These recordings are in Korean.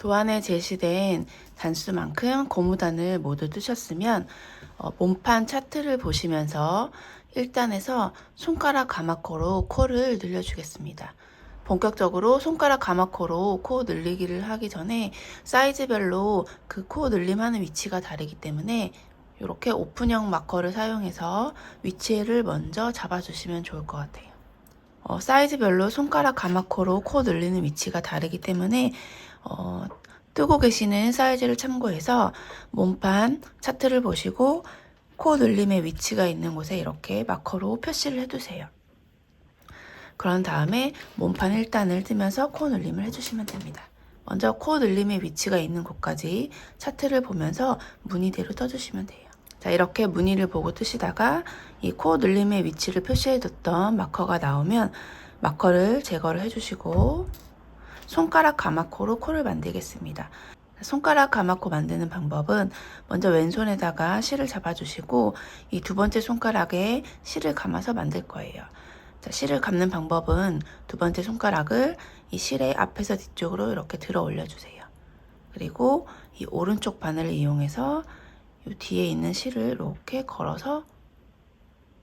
도안에 제시된 단수만큼 고무단을 모두 뜨셨으면 어, 몸판 차트를 보시면서 1단에서 손가락 가마코로 코를 늘려주겠습니다. 본격적으로 손가락 가마코로 코 늘리기를 하기 전에 사이즈별로 그 코 늘림하는 위치가 다르기 때문에 이렇게 오픈형 마커를 사용해서 위치를 먼저 잡아주시면 좋을 것 같아요. 어, 사이즈별로 손가락 가마코로 코 늘리는 위치가 다르기 때문에 어, 뜨고 계시는 사이즈를 참고해서 몸판 차트를 보시고 코 늘림의 위치가 있는 곳에 이렇게 마커로 표시를 해두세요. 그런 다음에 몸판 1단을 뜨면서 코 늘림을 해주시면 됩니다. 먼저 코 늘림의 위치가 있는 곳까지 차트를 보면서 무늬대로 떠주시면 돼요. 자, 이렇게 무늬를 보고 뜨시다가 이 코 늘림의 위치를 표시해뒀던 마커가 나오면 마커를 제거를 해주시고 손가락 가마코로 코를 만들겠습니다. 손가락 가마코 만드는 방법은 먼저 왼손에다가 실을 잡아주시고 이 두 번째 손가락에 실을 감아서 만들 거예요. 자, 실을 감는 방법은 두 번째 손가락을 이 실의 앞에서 뒤쪽으로 이렇게 들어 올려주세요. 그리고 이 오른쪽 바늘을 이용해서 이 뒤에 있는 실을 이렇게 걸어서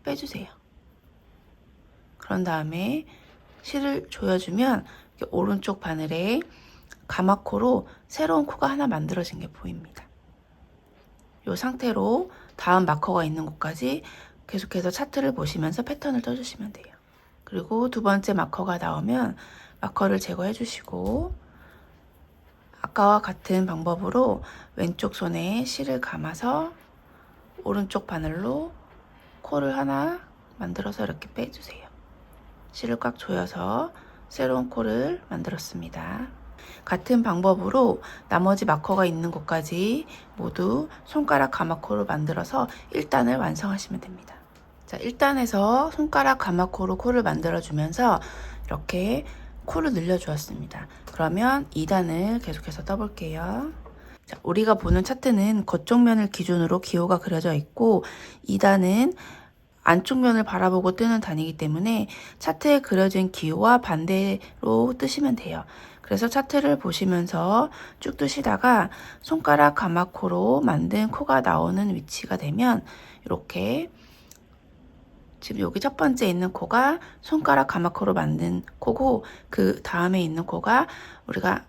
빼주세요. 그런 다음에 실을 조여주면 오른쪽 바늘에 가마코로 새로운 코가 하나 만들어진 게 보입니다. 이 상태로 다음 마커가 있는 곳까지 계속해서 차트를 보시면서 패턴을 떠주시면 돼요. 그리고 두 번째 마커가 나오면 마커를 제거해 주시고 아까와 같은 방법으로 왼쪽 손에 실을 감아서 오른쪽 바늘로 코를 하나 만들어서 이렇게 빼주세요. 실을 꽉 조여서 새로운 코를 만들었습니다. 같은 방법으로 나머지 마커가 있는 곳까지 모두 손가락 가마코를 만들어서 1단을 완성하시면 됩니다. 자, 1단에서 손가락 가마코로 코를 만들어주면서 이렇게 코를 늘려주었습니다. 그러면 2단을 계속해서 떠볼게요. 자, 우리가 보는 차트는 겉쪽 면을 기준으로 기호가 그려져 있고 2단은 안쪽 면을 바라보고 뜨는 단이기 때문에 차트에 그려진 기호와 반대로 뜨시면 돼요. 그래서 차트를 보시면서 쭉 뜨시다가 손가락 가마코로 만든 코가 나오는 위치가 되면 이렇게 지금 여기 첫 번째 있는 코가 손가락 가마코로 만든 코고 그 다음에 있는 코가 우리가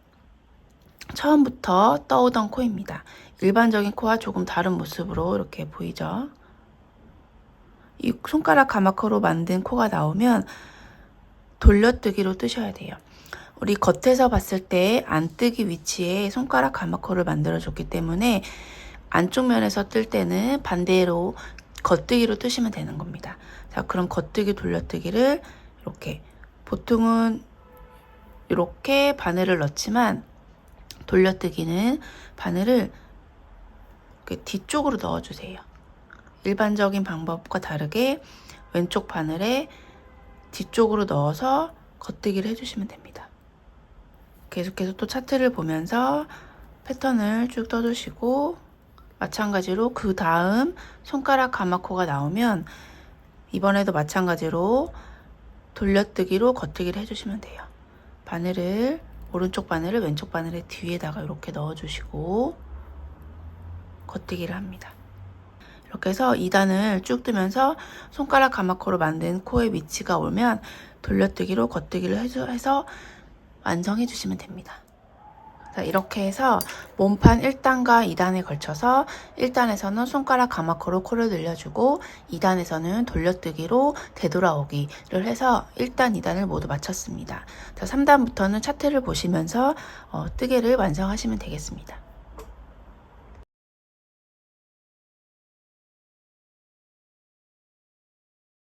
처음부터 떠오던 코입니다. 일반적인 코와 조금 다른 모습으로 이렇게 보이죠. 이 손가락 가마코로 만든 코가 나오면 돌려뜨기로 뜨셔야 돼요. 우리 겉에서 봤을 때 안뜨기 위치에 손가락 가마코를 만들어 줬기 때문에 안쪽 면에서 뜰 때는 반대로 겉뜨기로 뜨시면 되는 겁니다. 자, 그럼 겉뜨기 돌려뜨기를 이렇게 보통은 이렇게 바늘을 넣지만 돌려뜨기는 바늘을 뒤쪽으로 넣어주세요. 일반적인 방법과 다르게 왼쪽 바늘에 뒤쪽으로 넣어서 겉뜨기를 해주시면 됩니다. 계속해서 또 차트를 보면서 패턴을 쭉 떠주시고 마찬가지로 그 다음 손가락 가마코가 나오면 이번에도 마찬가지로 돌려뜨기로 겉뜨기를 해주시면 돼요. 바늘을 오른쪽 바늘을 왼쪽 바늘의 뒤에다가 이렇게 넣어주시고 겉뜨기를 합니다. 이렇게 해서 2단을 쭉 뜨면서 손가락 가마코로 만든 코의 위치가 오면 돌려뜨기로 겉뜨기를 해서 완성해 주시면 됩니다. 자, 이렇게 해서 몸판 1단과 2단에 걸쳐서 1단에서는 손가락 가마코로 코를 늘려주고 2단에서는 돌려뜨기로 되돌아오기를 해서 1단, 2단을 모두 마쳤습니다. 자, 3단부터는 차트를 보시면서 어, 뜨개를 완성하시면 되겠습니다.